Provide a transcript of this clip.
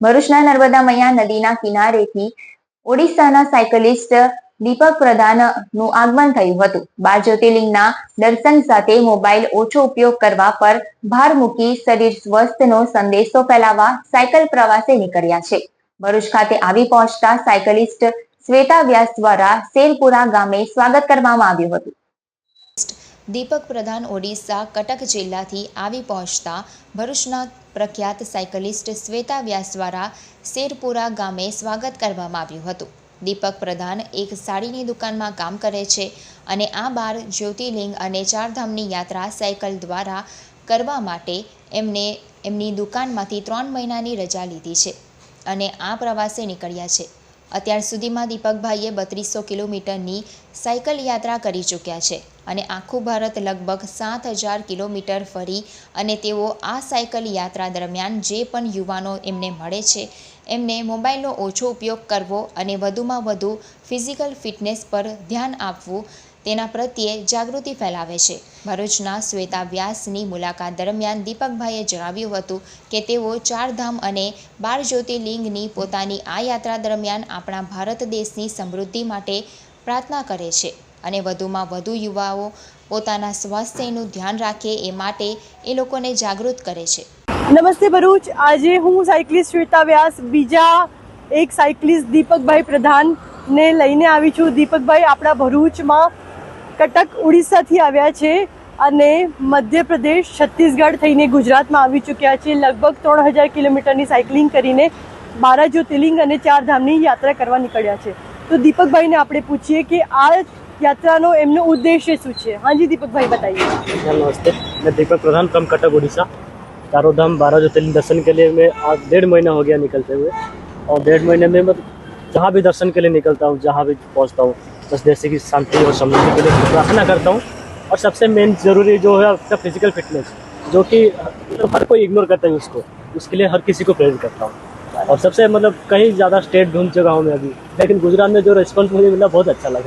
ભરૂચના નર્મદા મૈયા નદીના કિનારેથી ઓડિશાના સાયકલિસ્ટ દીપક પ્રધાનનું આગમન થયું હતું. બાર જ્યોતિર્લિંગના દર્શન સાથે મોબાઈલ ઓછો ઉપયોગ કરવા પર ભાર મૂકી શરીર સ્વસ્થનો સંદેશો ફેલાવવા સાયકલ પ્રવાસે નીકળ્યા છે. ભરૂચ ખાતે આવી પહોંચતા સાયકલિસ્ટ શ્વેતા વ્યાસ દ્વારા શેરપુરા ગામે સ્વાગત કરવામાં આવ્યું હતું. દીપક પ્રધાન ઓડિશા કટક જિલ્લાથી આવી પહોંચતા ભરૂચના પ્રખ્યાત સાયકલિસ્ટ શ્વેતા વ્યાસ દ્વારા શેરપુરા ગામે સ્વાગત કરવામાં આવ્યું હતું. દીપક પ્રધાન એક સાડીની દુકાનમાં કામ કરે છે અને આ બાર જ્યોતિર્લિંગ અને ચારધામની યાત્રા સાયકલ દ્વારા કરવા માટે એમને એમની દુકાનમાંથી ત્રણ મહિનાની રજા લીધી છે અને આ પ્રવાસે નીકળ્યા છે. અત્યાર સુધીમાં દીપકભાઈએ બત્રીસો કિલોમીટરની સાયકલ યાત્રા કરી ચૂક્યા છે. અને આખું ભારત લગભગ સાત હજાર કિલોમીટર ફરી અને તેઓ આ સાયકલ યાત્રા દરમિયાન જે પણ યુવાનો એમને મળે છે, એમને મોબાઈલનો ઓછો ઉપયોગ કરવો અને વધુમાં વધુ ફિઝિકલ ફિટનેસ પર ધ્યાન આપવું તેના પ્રત્યે જાગૃતિ ફેલાવે છે. ભરૂચના શ્વેતા વ્યાસની મુલાકાત દરમિયાન દીપકભાઈએ જણાવ્યું હતું કે તેઓ ચારધામ અને બાર જ્યોતિર્લિંગની પોતાની આ યાત્રા દરમિયાન આપણા ભારત દેશની સમૃદ્ધિ માટે પ્રાર્થના કરે છે. અને વધુમાં વધુ યુવાઓ પોતાના સ્વાસ્થ્યનું ધ્યાન રાખે એ માટે એ લોકોને જાગૃત કરે છે. નમસ્તે ભરૂચ. આજે હું સાયકલિસ્ટ શ્વેતા વ્યાસ, બીજા એક સાયકલિસ્ટ દીપકભાઈ પ્રધાનને લઈને આવી છું. દીપકભાઈ, આપણા ભરૂચમાં કટક ઉડીસાથી આવ્યા છે અને મધ્યપ્રદેશ, છત્તીસગઢ થઈને ગુજરાતમાં આવી ચૂક્યા છે. લગભગ ત્રણ હજાર કિલોમીટરની સાયકલિંગ કરીને બારા જ્યોતિર્લિંગ અને ચાર ધામની યાત્રા કરવા નીકળ્યા છે. તો દીપકભાઈને આપણે પૂછીએ કે આ યાત્રાનો એમનો ઉદ્દેશ્ય શું છે હાજી દીપકભાઈ બતાવીએ सर नमस्ते मैं दीपक प्रधान फ्रॉम कटक उड़ीसा चारों धाम बारह ज्योतिर्लिंग दर्शन के लिए मैं आज डेढ़ महीना हो गया निकलते हुए और डेढ़ महीने में मैं जहाँ भी दर्शन के लिए निकलता हूँ जहाँ भी पहुँचता हूँ बस जैसे कि शांति और समृद्धि के लिए प्रार्थना करता हूँ और सबसे मेन जरूरी जो है आपका फिजिकल फिटनेस जो कि मतलब हर कोई इग्नोर करता है उसको उसके लिए हर किसी को प्रेरित करता हूँ और सबसे मतलब कहीं ज़्यादा स्टेट ढूंढ चुका हूँ मैं अभी लेकिन गुजरात में जो रिस्पॉन्स मुझे मिला बहुत अच्छा लगा